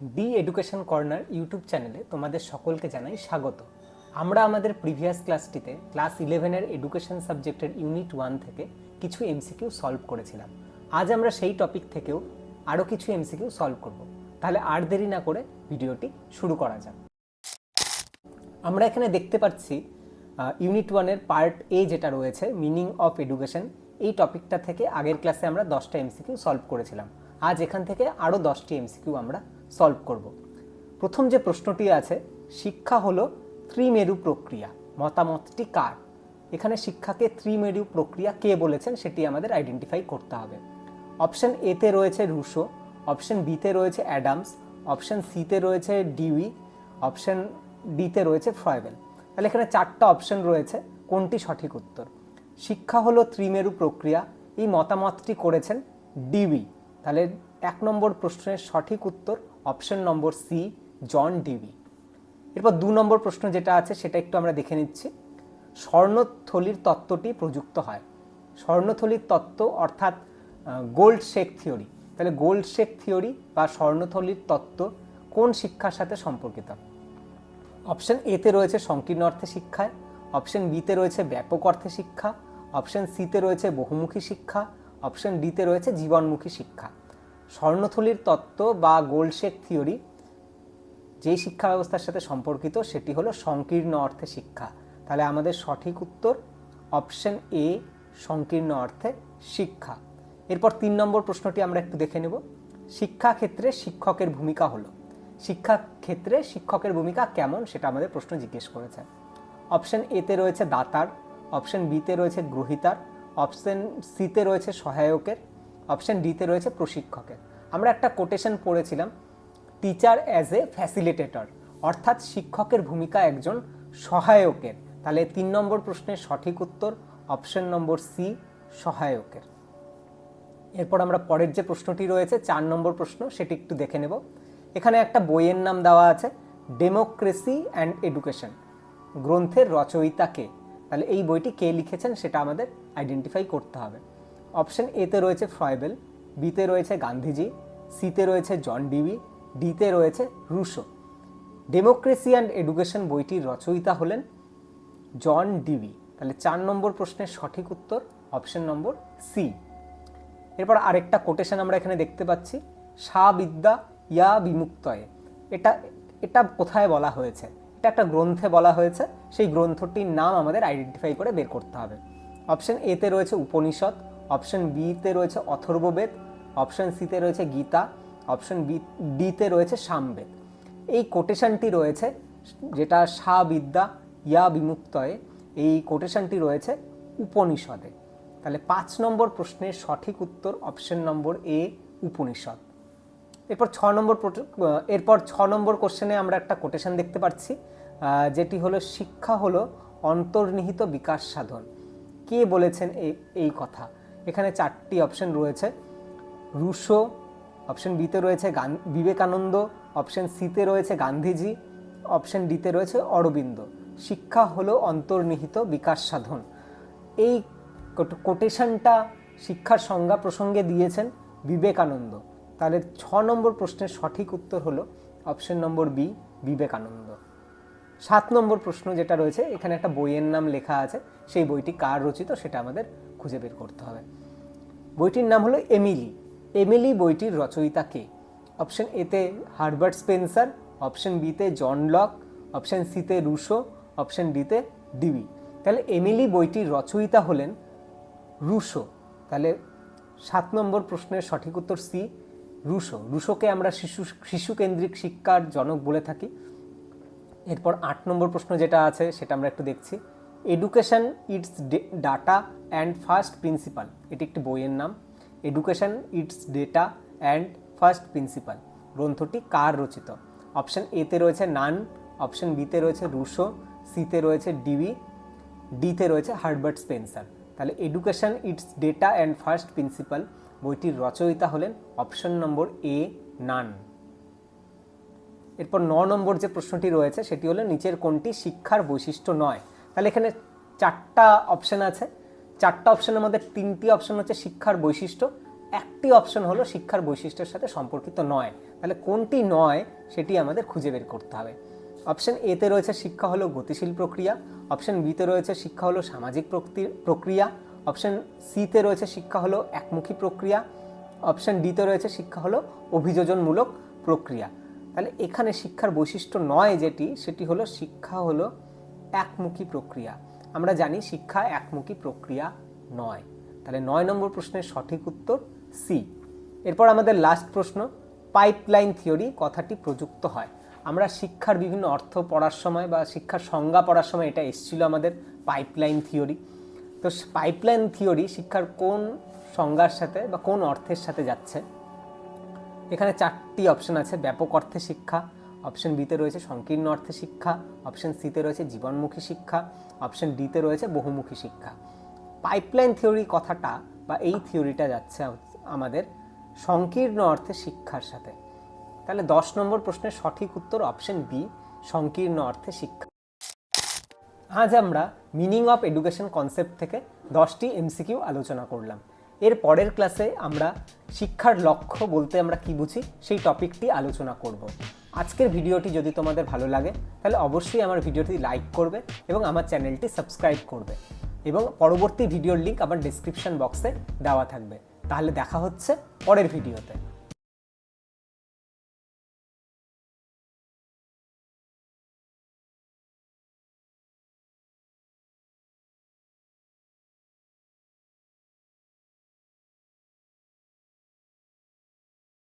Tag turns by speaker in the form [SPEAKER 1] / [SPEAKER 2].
[SPEAKER 1] D education corner YouTube চ্যানেলে তোমাদের সকলকে জানাই স্বাগত। আমরা আমাদের প্রিভিয়াস ক্লাসটিতে ক্লাস ইলেভেনের এডুকেশন সাবজেক্টের ইউনিট ওয়ান থেকে কিছু এমসিকিউ সলভ করেছিলাম। আজ আমরা সেই টপিক থেকেও আরও কিছু এমসিকিউ সলভ করব। তাহলে আর দেরি না করে ভিডিওটি শুরু করা যাক। আমরা এখানে দেখতে পাচ্ছি ইউনিট ওয়ানের পার্ট এ যেটা রয়েছে, মিনিং অফ এডুকেশন, এই টপিকটা থেকে আগের ক্লাসে আমরা দশটা এমসিকিউ সলভ করেছিলাম। আজ এখান থেকে আরও দশটি এমসিকিউ আমরা সলভ করব। প্রথম যে প্রশ্নটি আছে, শিক্ষা হলো ত্রিমেরু প্রক্রিয়া, মতামতটি কার? এখানে শিক্ষাকে ত্রিমেরু প্রক্রিয়া কে বলেছেন সেটি আমাদের আইডেন্টিফাই করতে হবে। অপশন এতে রয়েছে রুশো অপশন বিতে রয়েছে অ্যাডামস অপশন সিতে রয়েছে ডিউই অপশন ডিতে রয়েছে ফ্রয়েবেল। তাহলে এখানে চারটা অপশন রয়েছে, কোনটি সঠিক উত্তর? শিক্ষা হলো ত্রিমেরু প্রক্রিয়া, এই মতামতটি করেছেন ডিবি তাহলে এক নম্বর প্রশ্নের সঠিক উত্তর option number C, John Dewey. এরপর দু নম্বর প্রশ্ন যেটা আছে সেটা একটু আমরা দেখে নিচ্ছি। স্বর্ণথলির তত্ত্বটি প্রযুক্ত হয়। স্বর্ণথলির তত্ত্ব অর্থাৎ গোল্ড শেক থিওরি তাহলে গোল্ড শেক থিওরি বা স্বর্ণথলির তত্ত্ব কোন শিক্ষার সাথে সম্পর্কিত? অপশন এতে রয়েছে সংকীর্ণ অর্থে শিক্ষায় অপশন বিতে রয়েছে ব্যাপক অর্থে শিক্ষা, অপশন সিতে রয়েছে বহুমুখী শিক্ষা, অপশন ডিতে রয়েছে জীবনমুখী শিক্ষা। স্বর্ণথলির তত্ত্ব বা গোল্ডশেক থিওরি, যেই শিক্ষা ব্যবস্থার সাথে সম্পর্কিত, সেটি হলো সংকীর্ণ অর্থে শিক্ষা। তাহলে আমাদের সঠিক উত্তর, অপশন এ, সংকীর্ণ অর্থে শিক্ষা। এরপর তিন নম্বর প্রশ্নটি আমরা একটু দেখে নেব। শিক্ষা ক্ষেত্রে শিক্ষকের ভূমিকা হলো। শিক্ষা ক্ষেত্রে শিক্ষকের ভূমিকা কেমন, সেটা আমাদের প্রশ্ন জিজ্ঞেস করেছে। অপশন এতে রয়েছে দাতার, অপশন বিতে রয়েছে গ্রহিতার, অপশন সিতে রয়েছে সহায়কের অপশন ডিতে রয়েছে প্রশিক্ষকের। আমরা একটা কোটেশন পড়েছিলাম, টিচার অ্যাজ এ ফ্যাসিলিটেটর, অর্থাৎ শিক্ষকের ভূমিকা একজন সহায়কের। তাহলে তিন নম্বর প্রশ্নের সঠিক উত্তর, অপশন নম্বর সি, সহায়কের। এরপর আমরা পরের যে প্রশ্নটি রয়েছে, চার নম্বর প্রশ্ন, সেটি একটু দেখে নেব। এখানে একটা বইয়ের নাম দেওয়া আছে, ডেমোক্রেসি অ্যান্ড এডুকেশন, গ্রন্থের রচয়িতা কে? তাহলে এই বইটি কে লিখেছেন, সেটা আমাদের আইডেন্টিফাই করতে হবে। অপশন এতে রয়েছে ফ্রয়েবেল বিতে রয়েছে গান্ধীজি সিতে রয়েছে জন ডিবি ডিতে রয়েছে রুশো ডেমোক্রেসি অ্যান্ড এডুকেশন বইটির রচয়িতা হলেন জন ডিবি তাহলে চার নম্বর প্রশ্নের সঠিক উত্তর, অপশন নম্বর সি এরপর আরেকটা কোটেশন আমরা এখানে দেখতে পাচ্ছি সা বিদ্যা ইয়া বিমুক্তয়ে। এটা এটা কোথায় বলা হয়েছে? এটা একটা গ্রন্থে বলা হয়েছে, সেই গ্রন্থটির নাম আমাদের আইডেন্টিফাই করে বের করতে হবে। অপশন এতে রয়েছে উপনিষদ অপশন বিতে রয়েছে অথর্ববেদ, অপশন সিতে রয়েছে গীতা, অপশন বি, ডিতে রয়েছে সামবেদ। এই কোটেশনটি রয়েছে যেটা সা বিদ্যা ইয়া বিমুক্তয়ে, এই কোটেশনটি রয়েছে উপনিষদে। তাহলে পাঁচ নম্বর প্রশ্নের সঠিক উত্তর অপশন নম্বর এ, উপনিষদ। এরপর ছ নম্বর এরপর ছ নম্বর কোশ্চেনে আমরা একটা কোটেশন দেখতে পাচ্ছি যেটি হলো শিক্ষা হলো অন্তর্নিহিত বিকাশ সাধন। কে বলেছেন এই এই কথা? এখানে চারটি অপশন রয়েছে। রুশো অপশন বিতে রয়েছে গান, বিবেকানন্দ অপশন সিতে রয়েছে গান্ধীজি অপশন ডিতে রয়েছে অরবিন্দ। শিক্ষা হলো অন্তর্নিহিত বিকাশ সাধন। এই কোটেশনটা শিক্ষার সংজ্ঞা প্রসঙ্গে দিয়েছেন বিবেকানন্দ। তাহলে ছ নম্বর প্রশ্নের সঠিক উত্তর হলো অপশন নম্বর বি বিবেকানন্দ। সাত নম্বর প্রশ্ন যেটা রয়েছে, এখানে একটা বইয়ের নাম লেখা আছে। সেই বইটি কার রচিত? সেটা আমাদের খুঁজে বের করতে হবে। বইটির নাম হলো এমিলি। এমিলি বইটির রচয়িতা কে? অপশন এতে হার্বার্ট স্পেন্সার, অপশন বিতে জন লক, অপশন সিতে রুশো, অপশন ডিতে ডিবি। তাহলে এমিলি বইটির রচয়িতা হলেন রুশো। তাহলে সাত নম্বর প্রশ্নের সঠিক উত্তর সি, রুশো। রুশোকে আমরা শিশু, শিশুকেন্দ্রিক শিক্ষার জনক বলে থাকি। এরপর আট নম্বর প্রশ্ন যেটা আছে সেটা আমরা একটু দেখছি। Education its data and first principle এটি একটি বইয়ের নাম। Education its data and first principle গ্রন্থটি কার রচিত? অপশান এতে রয়েছে নান অপশন বিতে রয়েছে রুশো সিতে রয়েছে ডিবি ডিতে রয়েছে হার্বার্ট স্পেন্সার। তাহলে education its data and first principle বইটির রচয়িতা হলেন অপশন নম্বর এ নান। এরপর ন নম্বর যে প্রশ্নটি রয়েছে, সেটি হলো নিচের কোনটি শিক্ষার বৈশিষ্ট্য নয়? তাহলে এখানে চারটা অপশন আছে। চারটা অপশনের মধ্যে তিনটি অপশন হচ্ছে শিক্ষার বৈশিষ্ট্য। একটি অপশন হলো শিক্ষার বৈশিষ্ট্যের সাথে সম্পর্কিত নয়। তাহলে কোনটি নয় সেটি আমাদের খুঁজে বের করতে হবে। অপশন এতে রয়েছে শিক্ষা হলো গতিশীল প্রক্রিয়া। অপশন বিতে রয়েছে শিক্ষা হলো সামাজিক প্রক্রিয়া। অপশন সিতে রয়েছে শিক্ষা হলো একমুখী প্রক্রিয়া। অপশন ডিতে রয়েছে শিক্ষা হলো অভিযোজনমূলক প্রক্রিয়া। তাহলে এখানে শিক্ষার বৈশিষ্ট্য নয় যেটি, সেটি হলো শিক্ষা হলো একমুখী প্রক্রিয়া। আমরা জানি শিক্ষা একমুখী প্রক্রিয়া নয়। তাহলে নয় নম্বর প্রশ্নের সঠিক উত্তর সি এরপর আমাদের লাস্ট প্রশ্ন পাইপলাইন থিওরি কথাটি প্রযুক্ত হয়। আমরা শিক্ষার বিভিন্ন অর্থ পড়ার সময় বা শিক্ষার সংজ্ঞা পড়ার সময় এটা এসেছিল আমাদের পাইপলাইন থিওরি তো পাইপলাইন থিওরি শিক্ষার কোন সংজ্ঞার সাথে বা কোন অর্থের সাথে যাচ্ছে? এখানে চারটি অপশন আছে, ব্যাপক অর্থে শিক্ষা অপশন বিতে রয়েছে সংকীর্ণ অর্থে শিক্ষা অপশন সিতে রয়েছে জীবনমুখী শিক্ষা অপশন ডিতে রয়েছে বহুমুখী শিক্ষা। পাইপলাইন থিওরি কথাটা বা এই থিওরিটা যাচ্ছে আমাদের সংকীর্ণ অর্থে শিক্ষার সাথে। তাহলে দশ নম্বর প্রশ্নের সঠিক উত্তর অপশন বি সংকীর্ণ অর্থে শিক্ষা। আজ আমরা মিনিং অফ এডুকেশন কনসেপ্ট থেকে দশটি এমসিকিউ আলোচনা করলাম। এর পরের ক্লাসে আমরা শিক্ষার লক্ষ্য বলতে আমরা কি বুঝি? সেই টপিকটি আলোচনা করব। আজকের ভিডিওটি যদি তোমাদের ভালো লাগে, তাহলে অবশ্যই আমার ভিডিওটি লাইক করবে এবং আমার চ্যানেলটি সাবস্ক্রাইব করবে এবং পরবর্তী ভিডিওর লিঙ্ক আমার ডিসক্রিপশন বক্সে দেওয়া থাকবে। তাহলে দেখা হচ্ছে পরের ভিডিওতে।